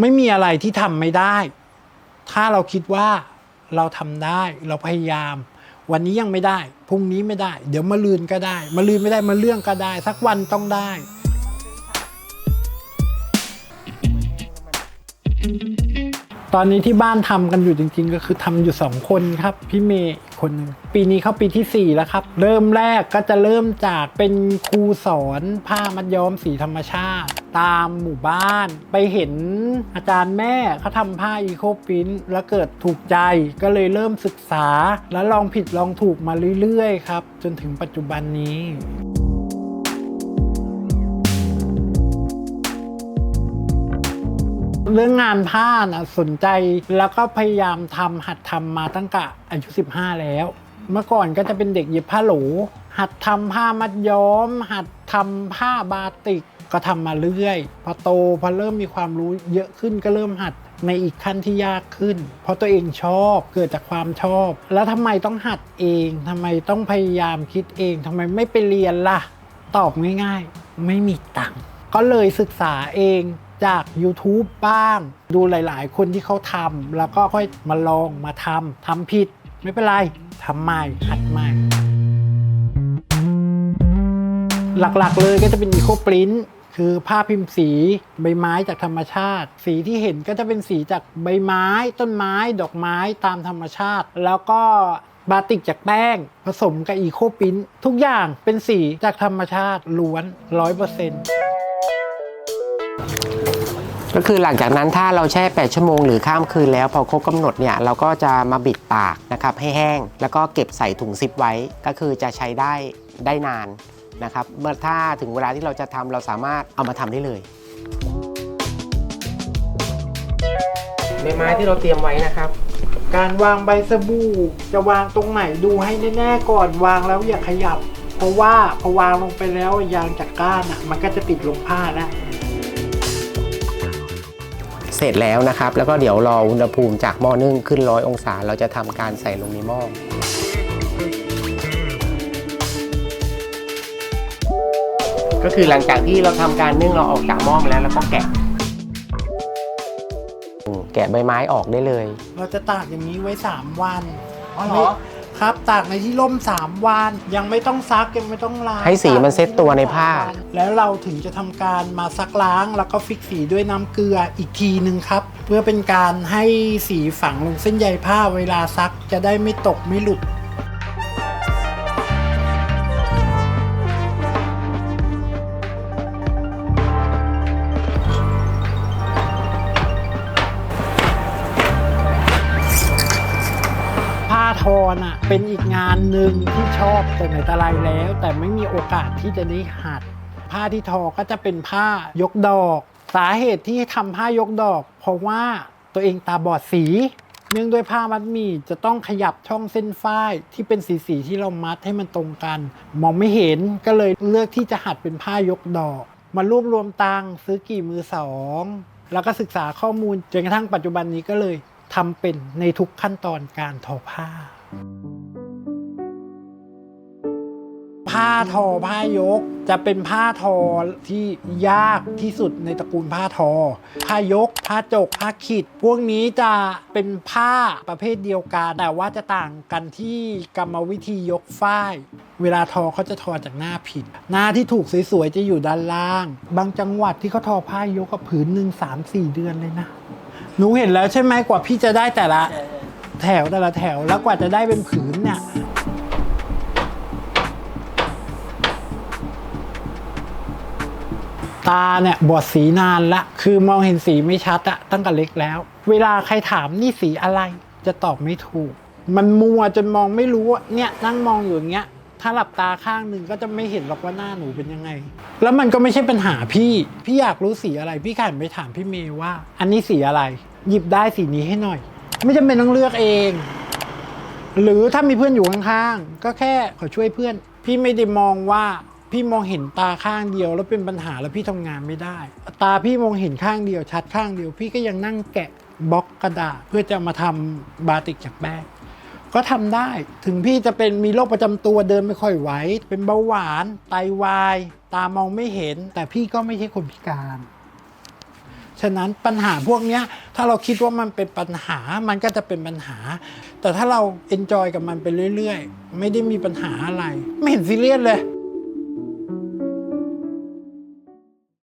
ไม่มีอะไรที่ทำไม่ได้ ถ้าเราคิดว่าเราทำได้ เราพยายาม วันนี้ยังไม่ได้ พรุ่งนี้ไม่ได้ เดี๋ยวมาลืนก็ได้มาลืนไม่ได้มาเรื่องก็ได้ สักวันต้องได้ ตอนนี้ที่บ้านทำกันอยู่จริง ๆ ก็คือทำอยู่สองคนครับ พี่เมย์อีกคนหนึ่งปีนี้เข้าปีที่4แล้วครับ เริ่มแรกก็จะเริ่มจากเป็นครูสอนผ้ามัดย้อมสีธรรมชาติ ตามหมู่บ้าน ไปเห็นอาจารย์แม่เขาทำผ้าอีโคปินแล้วเกิดถูกใจก็เลยเริ่มศึกษา แล้วลองผิดลองถูกมาเรื่อยๆครับ จนถึงปัจจุบันนี้เรื่องงานผ้านะสนใจแล้วก็พยายามทำหัดทำมาตั้งแต่อายุ 15 แล้ว เมื่อก่อนก็จะเป็นเด็กเย็บผ้าหลูหัดทำผ้ามัดย้อม หัดทำผ้าบาติก ก็ทำมาเรื่อย พอโตพอเริ่มมีความรู้เยอะขึ้นก็เริ่มหัดในอีกขั้นที่ยากขึ้น เพราะตัวเองชอบเกิดจากความชอบ แล้วทำไมต้องหัดเองทำไมต้องพยายามคิดเองทำไมไม่ไปเรียนล่ะ ตอบง่ายๆ ไม่มีตังค์ก็เลยศึกษาเองจาก YouTube บ้าง ดูหลายๆ คนที่เขาทำแล้วก็ค่อยมาลองมาทำทำผิด ไม่เป็นไรทำใหม่หัดใหม่หลักๆเลยก็จะเป็นอีโคปริน คือผ้าพิมพ์สีใบไม้จากธรรมชาติ สีที่เห็นก็จะเป็นสีจากใบไม้ ต้นไม้ ดอกไม้ตามธรรมชาติ แล้วก็บาติกจากแป้ง ผสมกับอีโคปรินทุกอย่างเป็นสีจากธรรมชาติล้วน 100%ก็คือหลังจากนั้นถ้าเราแช่ 8 ชั่วโมงหรือข้ามคืนแล้วพอครบกำหนดเนี่ยเราก็จะมาบิดตากนะครับให้แห้ง แล้วก็เก็บใส่ถุงซิปไว้ก็คือจะใช้ได้ได้นาน นะครับเมื่อถ้าถึงเวลาที่เราจะทำเราสามารถเอามาทำได้เลย ใบไม้ที่เราเตรียมไว้นะครับ การวางใบสบู่จะวางตรงไหนดูให้แน่ๆก่อนวางแล้วอย่าขยับ เพราะว่าพอวางลงไปแล้วยางจากก้านอะมันก็จะติดลงผ้าแล้วเสร็จแล้วนะครับ แล้วก็เดี๋ยวรออุณหภูมิจากหม้อนึ่งขึ้นร้อยองศา เราจะทำการใส่ลงในหม้อ ก็คือหลังจากที่เราทำการนึ่งเราออกจากหม้อมาแล้วแล้วก็แกะอืมแกะใบไม้ออกได้เลย เราจะตากอย่างนี้ไว้ 3 วันอ๋อเหรอครับตากในที่ร่ม 3 วัน ยังไม่ต้องซักยังไม่ต้องล้างให้สีมันเซ็ตตัวในผ้าตกใที่ร่มสมวันแล้วเราถึงจะทำการมาซักล้าง แล้วก็ฟิกสีด้วยน้ำเกลืออีกทีหนึ่งครับ เพื่อเป็นการให้สีฝังลงเส้นใยผ้าเวลาซักจะได้ไม่ตกไม่หลุด ผ้าทอน่ะเป็นอีกงานหนึ่งที่ชอบแต่ไหนแต่ไรแล้ว แต่ไม่มีโอกาสที่จะได้หัด ผ้าที่ทอก็จะเป็นผ้ายกดอก สาเหตุที่ทำผ้ายกดอก เพราะว่าตัวเองตาบอดสี เนื่องด้วยผ้ามัดหมี่จะต้องขยับช่องเส้นฝ้ายที่เป็นสีสีที่เรามัดให้มันตรงกัน มองไม่เห็นก็เลยเลือกที่จะหัดเป็นผ้ายกดอกมารวบรวมตังซื้อกี่มือสองแล้วก็ศึกษาข้อมูลจนกระทั่งปัจจุบันนี้ก็เลยทำเป็นในทุกขั้นตอนการทอผ้า ผ้าทอผ้ายกจะเป็นผ้าทอที่ยากที่สุดในตระกูลผ้าทอ ผ้ายก ผ้าจก ผ้าขีดพวกนี้จะเป็นผ้าประเภทเดียวกัน แต่ว่าจะต่างกันที่กรรมวิธียกฝ้าย เวลาทอเขาจะทอจากหน้าผิด หน้าที่ถูกสวยๆจะอยู่ด้านล่าง บางจังหวัดที่เขาทอผ้ายกกับผืนหนึ่งสามสี่เดือนเลยนะ หนูเห็นแล้วใช่ไหมกว่าพี่จะได้แต่ละ แถวแต่ละแถวแล้วกว่าจะได้เป็นผืนเนี่ยตาเนี่ยบอดสีนานละ คือมองเห็นสีไม่ชัดอะตั้งแต่เล็กแล้ว เวลาใครถามนี่สีอะไร จะตอบไม่ถูก มันมัวจนมองไม่รู้ว่าเนี่ยนั่งมองอยู่อย่างเงี้ย ถ้าหลับตาข้างหนึ่งก็จะไม่เห็นหรอกว่าหน้าหนูเป็นยังไง แล้วมันก็ไม่ใช่ปัญหาพี่ พี่อยากรู้สีอะไร พี่ขันไปถามพี่เมย์ว่า อันนี้สีอะไร หยิบได้สีนี้ให้หน่อย ไม่จำเป็นต้องเลือกเอง หรือถ้ามีเพื่อนอยู่ข้างๆ ก็แค่ขอช่วยเพื่อน พี่ไม่ได้มองว่าพี่มองเห็นตาข้างเดียว แล้วเป็นปัญหาแล้วพี่ทำงานไม่ได้ ตาพี่มองเห็นข้างเดียว ชัดข้างเดียว พี่ก็ยังนั่งแกะบล็อกกระดาษเพื่อจะมาทำบาติกจากแป้งก็ทำได้ถึงพี่จะเป็นมีโรคประจำตัวเดินไม่ค่อยไหวเป็นเบาหวาน ไตวาย ตามองไม่เห็น แต่พี่ก็ไม่ใช่คนพิการ ฉะนั้นปัญหาพวกนี้ถ้าเราคิดว่ามันเป็นปัญหามันก็จะเป็นปัญหา แต่ถ้าเราเอนจอยกับมันไปเรื่อย ๆ ไม่ได้มีปัญหาอะไร ไม่เห็นซีเรียสเลย